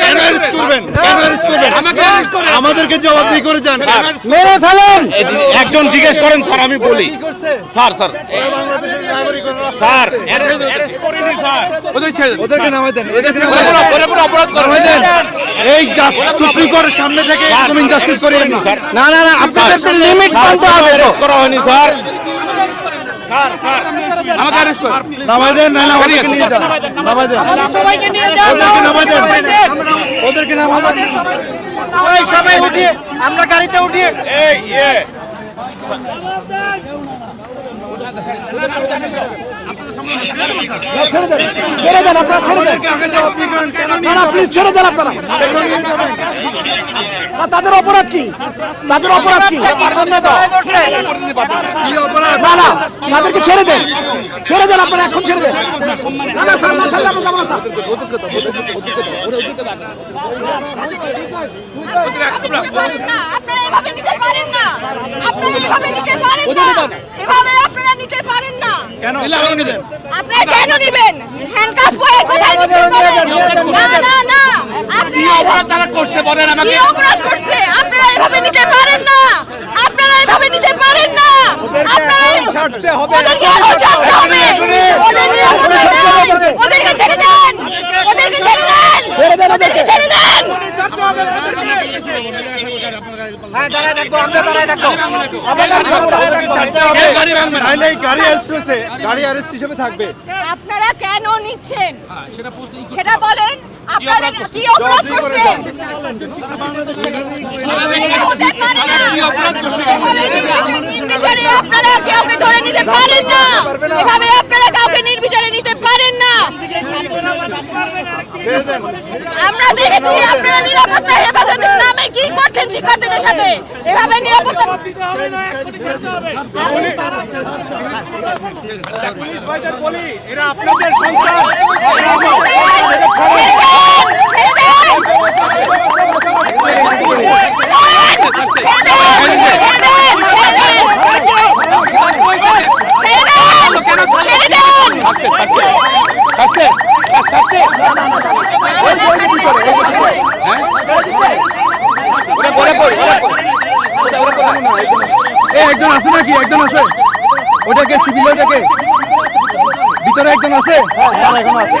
কেন অ্যারেস্ট করবেন? কেন অ্যারেস্ট করবেন? আমাদেরকে জবাবদিহি করে যান। মেরে ফেলেন! একজন জিজ্ঞেস করেন স্যার আমি বলি। Sir sir. ওদেরকে নামাই দেন। এই সুপ্রিম কোর্টের সামনে থেকে না। না না আপনাদের লিমিট মানতে হবে। করা হয়নি স্যার। নামাই দেন না না ওদেরকে নিয়ে যান। নামাই দেন। সবাইকে নিয়ে ওদেরকে নামাই দেন। ওদেরকে নামাই দেন। ওই সবাই উঠিয়ে আমরা গাড়িতে উঠিয়ে। এই ইয়ে। ছেড়ে দেন ছেড়ে দেন ওদেরকে আগে জবাবদিহি করেন কেন না নিয়ে না প্লিজ ছেড়ে দেন আপনারা তাদের অপরাধ কি তাদের অপরাধ কি তাদেরকে ছেড়ে দেন ছেড়ে দেন আপনারা এখন ছেড়ে দেন আপনারা এভাবে নিতে পারেন না। আপনারা এভাবে নিতে পারেন না। এভাবে আপনারা নিতে পারেন না কেন? আপনারা কেন নেবেন হ্যান্ডকাফ পরে কোথায় নিতে না না না। আপনারা অপরাধ তারা করছে বলেন আমাকে। কি অপরাধ করছে? আপনারা এভাবে নিতে পারেন না। আপনারা এভাবে নিতে পারেন না। আপনারা ছাড়তে হবে ওদেরকে ছাড়তে হবে। ওদেরকে ছেড়ে দেন ওদেরকে ছেড়ে দেন ছেড়ে দেন ওদেরকে ছেড়ে দেন হ্যাঁ দাঁড়ায় থাকব আমরা দাঁড়ায় থাকব আমরা গাড়ি ছাড়বো না। ওদেরকে ছাড়তে হবে নাহলে এই গাড়ি অ্যারেস্ট হয়েছে গাড়ি অ্যারেস্ট হিসেবে থাকবে আপনারা কেন নিচ্ছেন? সেটা বলেন আপনারা কি অপরাধ করছেন? এটা হতে পারে না। এভাবে নির্বিচারে আপনারা কাউকে ধরে নিতে পারেন না? এভাবে আপনারা কাউকে নির্বিচারে নিতে পারেন না ছেড়ে দেন আমরা দেখেছি আপনারা নিরাপত্তা হেফাজতের নামে কি করছেন শিক্ষার্থীদের সাথে? এভাবে নিরাপত্তা এরা আপনাদের সন্তান একজন আছে নাকি? একজন আছে? ওটাকে সিভিল ওটাকে ভিতরে একজন আছে? হ্যাঁ এখন আছে।